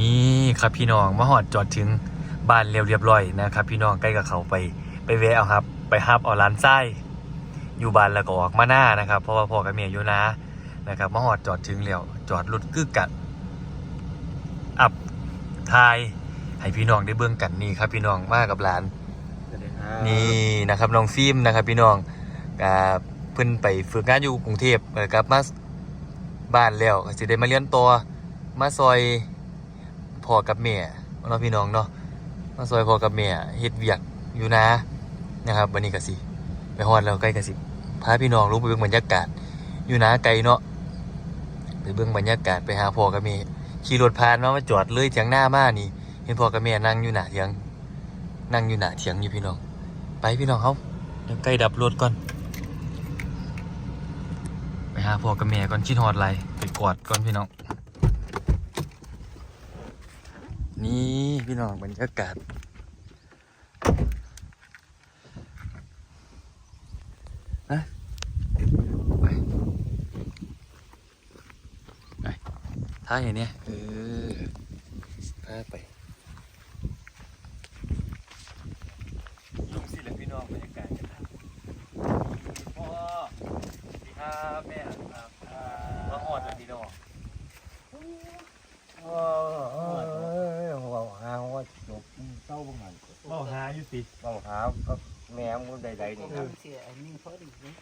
นี่ครับพี่น้องมาหอดจอดถึงบ้านเรียบเรียบร้อยนะครับ พี่น้องใกล้กับเขาไปไปแวะเอาครับ ไปฮับเอาร้านไส้อยู่บ้านแล้วก็ออกมาหน้านะครับ เพราะว่าพ่อกับเมียอยู่นะนะครับมาหอดจอดถึงแล้วจอดรถกึกกัดอับทายให้พี่น้องได้เบื้องกันนี่ครับ พี่น้องมากับหลานสวัสดีครับนี่นะครับน้องฟิล์มนะครับ พี่น้องกับเพิ่นไปฝึกงานอยู่กรุงเทพเออกลับมาบ้านแล้วก็สิได้มาเรียนต่อมาซอย พ่อกับแม่เนาะพี่น้องเนาะมาซอยพ่อกับแม่เฮ็ดเวียกอยู่นะนะครับวันนี้ก็สิไปฮอดแล้วใกล้ก็สิพาพี่น้องลงไปเบิ่งบรรยากาศ อยู่นะไกลเนาะไปเบิ่งบรรยากาศไปหาพ่อกับแม่ขี่รถผ่านมามาจอดเลยเถียงหน้ามานี่ เห็นพ่อกับแม่นั่งอยู่หน้าเถียง นั่งอยู่หน้าเถียงอยู่พี่น้อง ไปพี่น้องเขาเดี๋ยวใกล้ดับรถก่อน ไปหาพ่อกับแม่ก่อนชิดฮอดไรไปกอดก่อนพี่น้อง นี่พี่น้องบรรยากาศนะไปไปท่าอย่างเนี้ยเออพาไปลงสิแล้วพี่น้องบรรยากาศกันครับพ่อสวัสดีครับแม่ครับมาหอดเลยพี่น้อง เออเออเออหัวหาว่าจบเต้าบังหัน เมาหาอยู่ติบังหาก็แม่มันใดๆนี่ครับเสียอันนี้พอดีเลย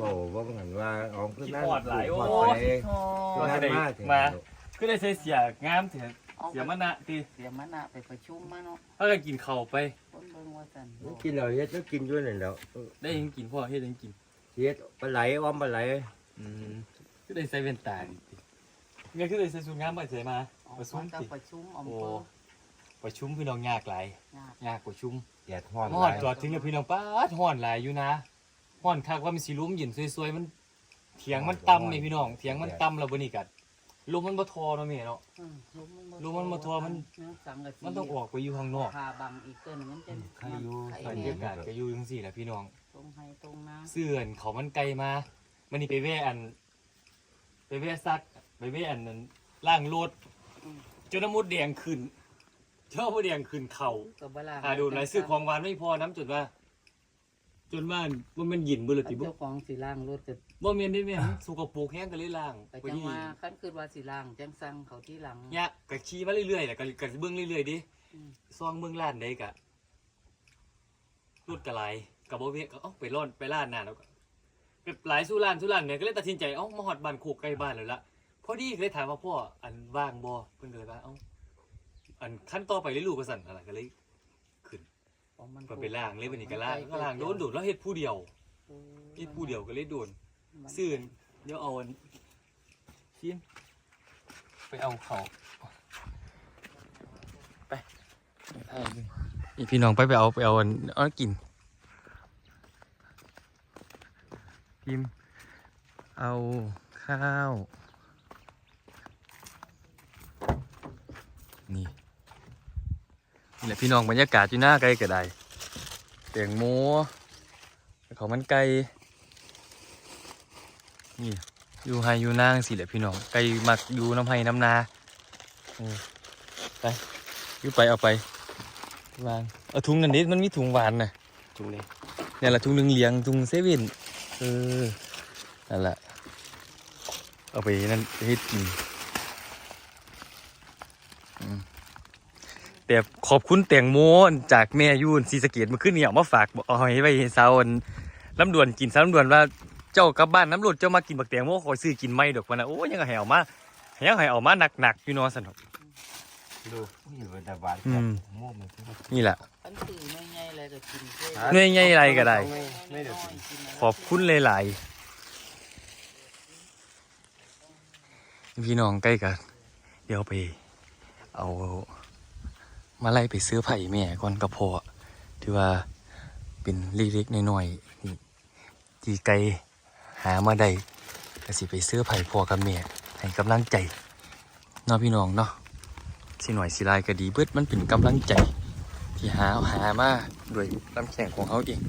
บอกว่าบังหันว่าเอาขึ้นคิดนั่นหอดหลายโอ้หอดยไปโอ้ขึ้นนั่นมาถึงมาก็ได้ใส่เสียงามเถอะเอาเสียมันนะติเสียมันอะไปประชุมมาเนาะถ้าก็กินข้าวไปคนเบิ่งว่าสันมันกินเราเฮ็ดต้องกินด้วยนั่นแหล้วได้ยังกินพ่อเฮ็ดยังกินเฮ็ดปลาไหลอ้อมปลาไหลอืมก็ได้ใส่แว่นตาดิเงี้ยก็ได้ใส่สูทงามไปใส่มาเอาประชุมมาจากติประชุมอำโอ้เภอ ประชุมพี่น้องยากหลายยาก ยากกว่าชุมแดดฮ้อนฮอดจอดถึงแล้วพี่น้องป้าดฮ้อนหลายอยู่นะฮ้อนคักว่ามันสิลมเย็นสวยๆมันเถียงมันต่ำนี่พี่น้องเถียงมันต่ำแล้วบ่นี่กัดลมมันบ่ทอเนาะแม่เนาะ อืมลมมันบ่ลมมันบ่ทั่วมันเนื้อสังกะสีมันต้องออกไปอยู่ข้างนอกพาบังอีกต้นมันจะใครอยู่ไข่บรรแน่ยากาศก็อยู่จังซี่แหละพี่น้อง ตรงให้ตรงน้เสื่อนเขามันไกลมา มันนี่ไปแว่อัน ไปแว่ซัก ไปแว่อันนั้นล่างรถจนน้ำมูดแดงขึ้น เจ้ามูดแดงขึ้นเข่าำกับเวลาหาดูรายซื้อของหวานไม่พอน้ำจนว่า จนว่าว่ามันหยินบุรติบุเจ้าของสีล่างรถก็บ่เมียนได้แม่นสุกปรกแห้งกันเลยล่างไปไปจังที่ว่าขั้นคือว่าสีล่างจังสั่งเขาที่หลัง เนี่ยกะขี่มาเรื่อยๆแหละกะกะเบื้องเรื่อยๆดิอืม ซองเบื้องล้านได้กะรุดกะไหลกะบ่เวะก็เอ้าไปร่อนไปล้านนานแล้วก็ไปหลายสู้ล้านสู้ล้านเนี่ยก็เลยตัดสินใจเอ้ามาฮอดบ้านโคกใกล้บ้านแล้วล่ะพอดีก็เลยถามว่าพ่ออันว่างบ่เพิ่นก็เลยว่าเอ้า อันขั้นต่อไปเลยลูกก็สั่นอะไรก็เลยขึ้นเพราะมันก็ไปล่างเลยวันนี้ก็ล่างก็ล่างโดนดูดแล้วเฮ็ดผู้เดียวเฮ็ดผู้เดียวก็เลยโดนซื่นเดี๋ยวเอาอันชิมไปเอาเขาไปอีพี่น้องไปไปเอาไปเอาอันเอากินพิมพ์เอาข้าว นี่ นี่แหละพี่น้องบรรยากาศอยู่หน้าไกลก็ได้เตียงโมเขาวมันไก่นี่อยู่ไฮอยู่นางสิแหละพี่น้องไก่มักอยู่น้ำไฮน้ำนาเออไปอยู่ไปเอาไปวางเอาถุงนั่นนิดมันมีถุงหวานนะถุงนี้เนี่ยแหละถุงเหลืองๆถุงเซเว่นเออนั่นแหละเอาไปนั่นไปให้กินอืม แต่ขอบคุณแตงโมจากแม่ยูนซีสะเกตมาขึ้นนี่เอามาฝากบอกเอาให้ไปเซาอันลำดวนกินซาลำดวนว่าเจ้ากลับบ้านน้ำรดเจ้ามากินบักแตงโมคอยซื้อกินไม่ดอกมันนะโอ้ยยังไงเอามายังไงเอามาหนักๆอยู่เนอนสนุกดูนี่เป็นแต่หวานอืมโม่มันคือว่านี่แหละอันตื่นไม่ไงอะไรก็กินเนื่อยไงอะไรก็ได้ไม่เดี๋ยวกินขอบคุณหลายๆพี่น้องใกล้กัน เดี๋ยวไปเอา มาไล่ไปซื้อไผ่แม่ก่อนกระเพาะที่ว่าเป็นเล็กๆน้อยๆนี่ที่ไกลหามาได้ก็สิไปซื้อไผ่พ่อกับแม่ให้กำลังใจเนาะพี่น้องเนาะสิหน่อยสิลายก็ดีเบิดมันเป็นกำลังใจ ที่หาหามาด้วยลำแข่งของเขาเอง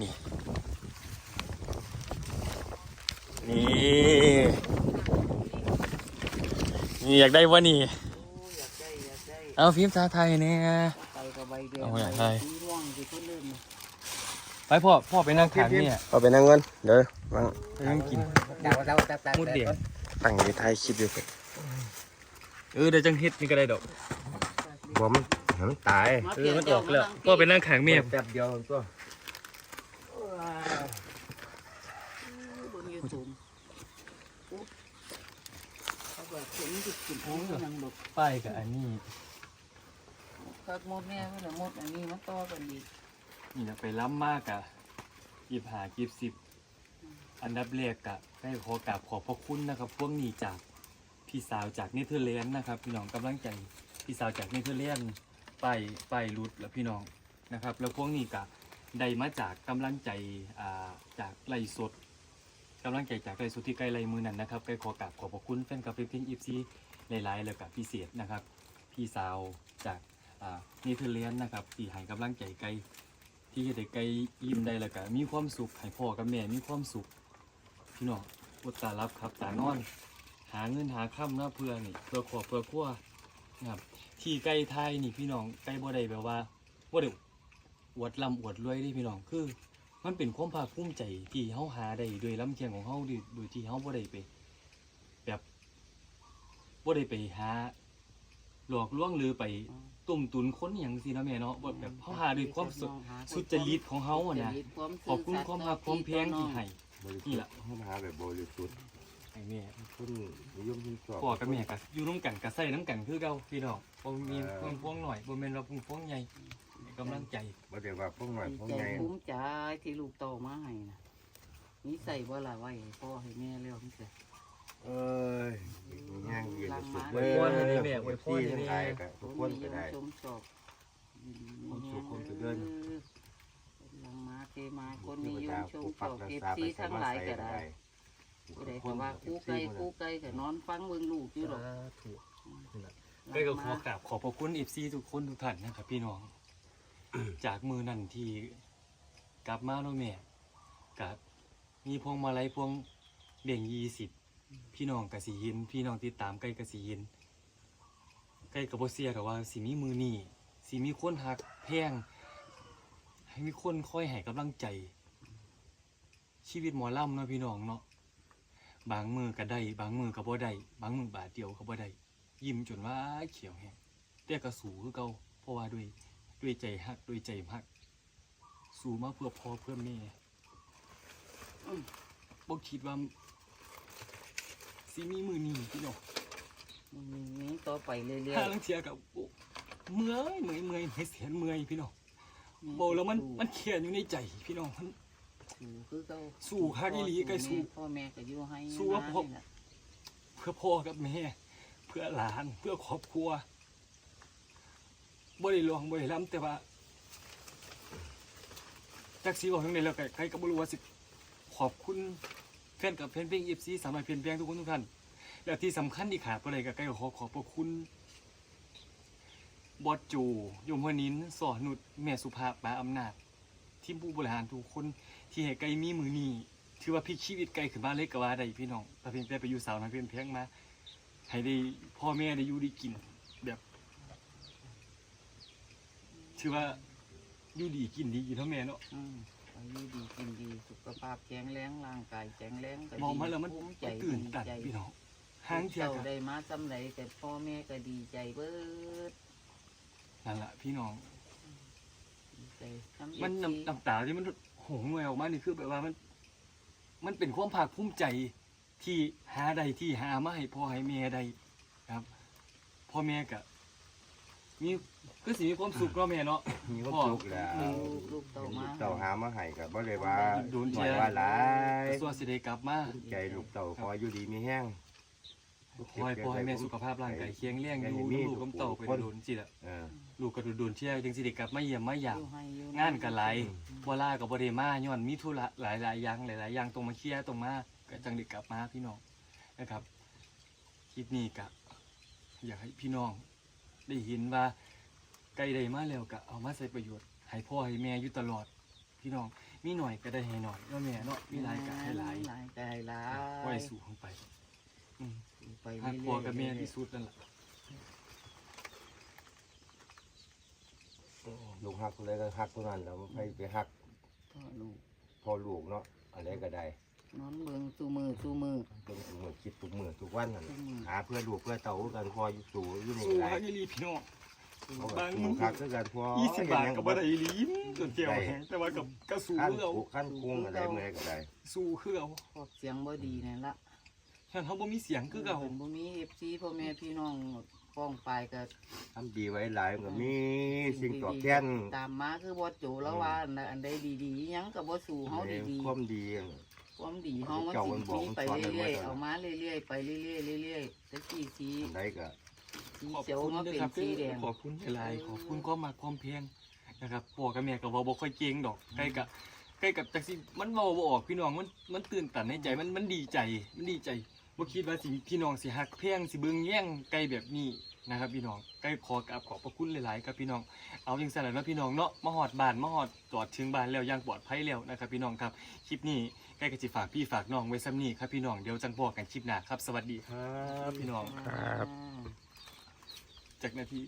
นี่นี่นี่อยากได้วะนี่ อยากได้เอาฟิล์มซาไทยเนี่ยไปกับใบแดงเอาอยากได้สีม่วงที่คนเล่นน่ะไปพ่อพ่อไปนั่งขางเนี่ยเอาไปนั่งก่อนเดี๋ยววางไปนั่งกินดาวดาวดาวมุดเดียวตั้งอยู่ท้ายคลิปอยู่เออเดี๋ยวจังเฮ็ดนี่ก็ได้ดอกบ่มันให้มันตายมาเอเปลี่อยนมันอเจ้าอกมาแล้วตั้งพ่อไปนั่งขางเมียแป๊บเดียวตัวบนยูทูบปุ๊บเขาแบบเห็นติดกลิ่นโอ้ยยังดกป้ายกับอันนี้ คักมดแน่เพื่อนมดอันนี้มันต่อกันอีกนี่นะไปล้ำมากอะยิบหายิบสิบอันดับแรกกะได้ขอกราบขอบพระคุณนะครับ พวกนี้จากพี่สาวจากเนเธอร์แลนด์นะครับ พี่น้องกำลังใจพี่สาวจากเนเธอร์แลนด์ไปไปรุดแล้วพี่น้องนะครับ แล้วพวกนี้กะได้มาจากกำลังใจอ่าจากไลฟ์สดกำลังใจจากไลฟ์สดที่ใกล้ไลมือนั้นนะครับใกล้ขอกราบขอบพระคุณแฟนคลับเพลงอีฟซีหลายๆแล้วกับพิเศษนะครับ พี่สาวจาก อ่านเธอร์แลนด์นะครับที่ให้กำลังใจไกลที่เฮ็ดให้ไกลยิ้มได้แล้วก็มีความสุขให้พ่อกับแม่มีความสุขพี่น้องอดตารับครับตานอน หาเงินหาค่ำนาะเพื่อนี่เพื่อครอบเพื่อครัวนะครับที่ไกลไทยนี่พี่น้องไกลบ่ได้แบบว่าบ่ได้อวดร่ำอวดรวยเด้พี่น้องคือ มันเป็นความภาคภูมิใจที่เฮาหาได้ด้วยลำเคียงของเฮาด้วยโดยที่เฮาบ่ได้ไปแบบบ่ได้ไปหาหลอกลวงหรือไป ตุ่มตุนคนอหย่างสิเนาะแม่เนาะบ่แบบเฮาหาด้วยความสุสุจริตของเฮาอะนะขอบคุณความรักความเพียงที่ให้บรินี่สุทล่ะธิ์ห้องหาแบบบริสุทธิ์ไอ้แม่คนนิยมที่ชอบพ่อกับแม่ก็อยู่น้ำกันก็ใส่น้ำกันคือเก่าพี่น้องบ่มีพวงพวงหน่อยบ่แม่นว่าพวงพวงใหญ่ให้กำลังใจบ่ได้ว่าพวกหน่อยพวกใจใหญ่ภูมิใจที่ลูกโตมาให้นะนี่ใส่บ่ละไว้ให้พ่อให้แม่แล้วนี่ใส่ เอ้ยย่างเย็นสุดอวยพรให้นี่แม่อวยพรให้ทั้งหลายก็ทุกคนก็ได้ชมชอบความสุขความเจริญลังมาเทมาคนที่นิยมเจ้าชมปกชปักอบซีทั้งหลายก็ได้ได้ผู้ใดก็ว่าคู่ไก่คู่ไก่ก็นอนฟังเบิ่งลูกอยู่หรอกถูกได้ก็ขอกราบขอบพระคุณ FC ทุกคนทุกท่านนะครับพี่น้อง จากมือนั่นที่กลับมาเนาะแม่กับมีพวงมาลัยพวงเบ่งยี่สิบ พี่น้องกสิยิน พี่น้องติดตามใกล้กสิยินใกล้กับโบเซียกับว่าสิมีมือนี่สิมีคนหักแพง ให้มีคนคอยให้กำลังใจ ชีวิตหมอลำเนาะพี่น้องเนาะบางมือก็ได้ บางมือก็บ่ได้บางมือบาทเดียวก็บ่ได้ยิ้มจนว่าเขียวแฮงแต่ก็สู้คือเก่าเพราะว่าด้วยด้วยใจฮักด้วยใจฮัก สู้มาเพื่อพ่อเพื่อแม่อืมบ่คิดว่า สิมีมือนี้พี่น้องนี้ต่อไปเรื่อยถ้าลังเทียกับโอ้เมื่อยเมื่อยเมื่อยเมื่อยเสียนเมื่อยพี่น้องๆโบแล้วมันมันเขียนอยู่ในใจพี่น้องมัน สู้คือเก่าสู้คักอีหลีไกลสู้พ่อแม่ก็อยู่ให้สู้ว่าพ่อนี่แหละเพื่อพ่อกับแม่ เพื่อหลานเพื่อครอบครัวบ่ได้หลวงบ่ได้ล้ำแต่ว่าจักสีบอกทั้งในแล้วก็ใครก็บ่รู้ว่าสิขอบคุณ แฟนกับแฟนเพลง FC สามารถเปลี่ยนแปลงทุกคนทุกท่าน และที่สำคัญที่ขาดบ่ได้ก็ใกล้ขอขอบพระคุณบอสจูยมพนินสอนนุชแม่สุภาพปาอำนาจ ทีมผู้บริหารทุกคนที่ให้ไกลมีมือนีถือว่าพลิกชีวิตไกลขึ้นมาเลยก็ว่าได้พี่น้องถ้าเพียงแต่ไปอยู่สาวนักเพียนเพียงมา ให้ได้พ่อแม่ได้อยู่ได้กินแบบถือว่าอยู่ดีกินดีกินเท่าแม่เนาะ อืมอายุดีกินดีสุขภาพแข็งแรงร่างกายแข็งแรงก็ดีมองมาแล้วมันภูมิใจมันตื่นตันดีใจพี่น้องห้างเทียเจ้ากันได้มาจำไรแต่พ่อแม่ก็ดีใจเบิดนั่นแหละพี่น้อง ดีใจทำมันเอฟซีน้ำน้ำตาที่มันโหงแววออกมานี่คือแบบว่ามัน มันเป็นความภาคภูมิใจที่หาใดที่หามาให้พ่อให้แม่ใดครับพ่อแม่กะ มีก็สิมีความสุขเนาะแม่เนาะ มีความสุขแล้วลูกลูกโตมาเต่าหามาให้ก็บ่ได้ว่าโดนหเชีน่อยยร์ว่าหลายส่วนสิได้กลับมาใจลูกเต่าคอยอยู่ดีมีแห้งขอให้พ่อให้แม่สุขภาพร่างกายเคียงเลี้ยงอยู่ลูกกำโตไปโดนสิละเออลูกก็โดนเชียร์จังสิได้กลับมาเยี่ยมมาหยามอยู่ให้อยู่งานก็หลายบ่ลาก็บ่ได้มาย้อนมีธุระหลายๆอย่างหลายๆอย่างต้องมาเคลียร์ต้องมาก็จังได้กลับมาพี่น้องนะครับคลิปนี้ก็อยากให้พี่น้อง ได้เห็นว่าใกล้ได้มาแล้วก็เอามาใส่ประโยชน์ให้พ่อให้แม่อยู่ตลอด พี่น้องมีหน่อยก็ได้ให้หน่อยเนาะแม่เนาะมีหลายก็ให้หลายหลายก็ให้หลาไว้ยสู่ลงไปอืมไปหักเรื่อยๆพ่อกับแม่ที่สุดนั่นแหละลูกหักอะไรก็หักตัวนั้นแล้วไปไปหักพ่อลูกพ่อลูกเนาะอะไรก็ได้ นอนเบิ่งสู้มือสู้มือ เป็นมือคิดทุกมือทุกวันนั่นทุกมื้อ หาเพื่อลูกเพื่อเต่ากันพออยู่สู่อยู่นี่สู้ไรฮักอีหลีพี่น้อง เขาก็บางสู่มึงคักคือกันพอยี่สิบบาทกับบ่บ่ได้อีหลีจนเจียวแห้งแต่ว่ากับกระสู้ขั้นคือเอาผูกขั้นกุ้งอะไรเมื่อก็ได้สู้คือเอาพวกเสียงบ่ดีนั่นละฉันเขาบ่มีเสียงคือเก่าพิ่นบ่มี FC พ่อแม่พี่น้องป้องปลายก็ทำดีไว้หลายมันก็มีสิ่งตอบแทนตามมาคือบ่โจแล้วว่าอันใดอันใดดีๆหยังก็บ่สู่เฮาดีความดีๆ ความดีเฮามันเจ้าสิมันบอกมีไปมันสอนไว้เรื่อยว่าๆเอามาเรื่อยๆไปเรื่อยๆเรื่อยๆแต่กี้สีอันใดก็สีขอบเขียวคุณมาด้วเป็ยนครับสีแดงขอบคุณหลายๆขอบคุณความมากความเพียงนะครับพ่อกับแม่ก็เว้าบ่ค่อยเก่งดอกใกล้กับใกล้กับจักสิมันเว้าบ่ออกพี่น้องมันมันตื่นตันในใจมันมันดีใจมันดีใจบ่คิดว่าสิพี่น้องสิฮักเพียงสิเบิ่งแย่งไกลแบบนี้นะครับพี่น้องใกล้ขอกราบขอบพระคุณหลายๆครับพี่น้อง เอาจังซั่นแหละเนาะพี่น้องเนาะมาฮอดบ้านมาฮอดจอดถึงบ้านแล้วอย่างปลอดภัยแล้วนะครับพี่น้องครับคลิปนี้ ใกล้ก็สิฝากพี่ฝากน้องไว้ซ้ำนี้ครับพี่น้องเดี๋ยวจังพอกันคลิปหน้าครับ สวัสดีครับพี่น้องครับจากนาที